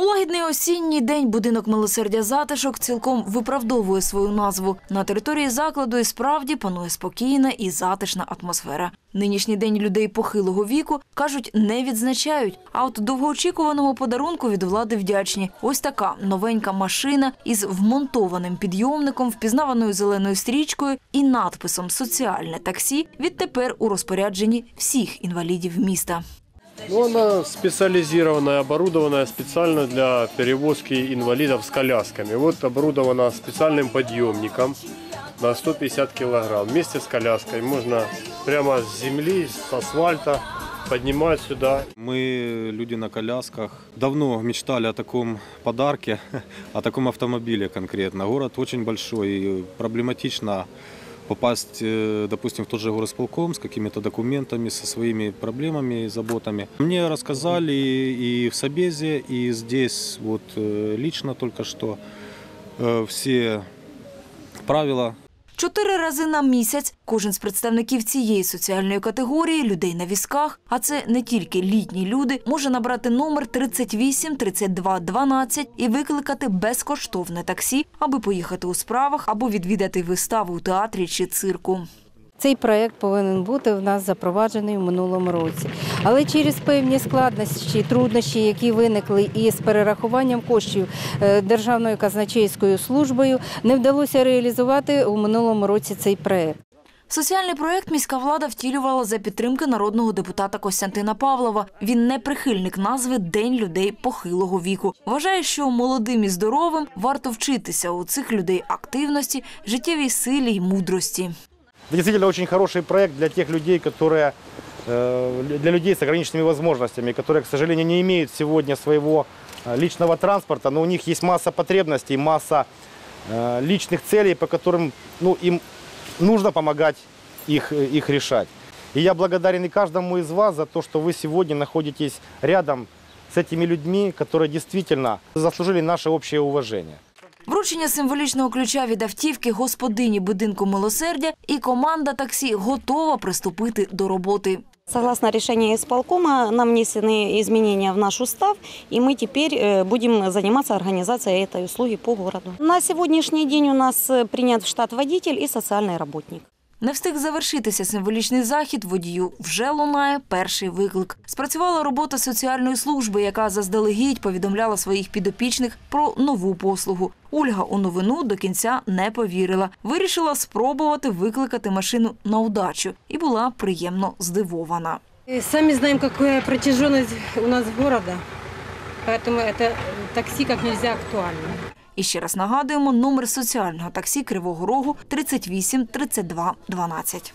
У лагідний осінній день будинок милосердя затишок цілком виправдовує свою назву. На території закладу і справді панує спокійна і затишна атмосфера. Нинішній день людей похилого віку кажуть, не відзначають. А от довгоочікуваному подарунку від влади вдячні. Ось така новенька машина із вмонтованим підйомником, впізнаваною зеленою стрічкою і надписом Соціальне таксі відтепер у розпорядженні всіх інвалідів міста. Ну, она специализированная, оборудованная специально для перевозки инвалидов с колясками. Вот оборудована специальным подъемником на 150 килограмм. Вместе с коляской можно прямо с земли, с асфальта поднимать сюда. Мы, люди на колясках, давно мечтали о таком подарке, о таком автомобиле конкретно. Город очень большой, и проблематично попасть, э, допустим, в тот же горосполком с какими-то документами, со своими проблемами и заботами. Мне рассказали и в Собезе, и здесь вот э, лично только что э, все правила Чотири рази на місяць кожен з представників цієї соціальної категорії людей на візках, а це не тільки літні люди, може набрати номер 38 32 12 і викликати безкоштовне таксі, аби поїхати у справах або відвідати виставу у театрі чи цирку. Цей проект повинен бути в нас запроваджений в минулому році. Але через певні складнощі, труднощі, які виникли із перерахуванням коштів е, Державною казначейською службою, не вдалося реалізувати у минулому році цей проект. Соціальний проект міська влада втілювала за підтримки народного депутата Костянтина Павлова. Він не прихильник назви День людей похилого віку. Вважає, що молодим і здоровим варто вчитися у цих людей активності, життєвій силі й мудрості. Это действительно очень хороший проект для тех людей, которые э, для людей с ограниченными возможностями, которые, к сожалению, не имеют сегодня своего э, личного транспорта, но у них есть масса потребностей, масса э, личных целей, по которым ну, им нужно помогать их, их решать. И я благодарен и каждому из вас за то, что вы сегодня находитесь рядом с этими людьми, которые действительно заслужили наше общее уважение. Вручення символічного ключа від автівки господині будинку милосердя і команда таксі готова приступити до роботи. Согласно решению исполкома, нам внесены изменения в наш устав, и мы теперь э, будем заниматься организацией этой услуги по городу. На сегодняшний день у нас э, принят в штат водитель и социальный работник. Не встиг завершитися символічний захід, водію вже лунає перший виклик. Спрацювала робота соціальної служби, яка заздалегідь повідомляла своїх підопічних про нову послугу. Ольга у новину до кінця не повірила. Вирішила спробувати викликати машину на удачу і була приємно здивована. И Сами знаем, какая у нас города, поэтому это такси как нельзя актуально. І ще раз нагадуємо номер соціального таксі Кривого Рогу 38 32 12.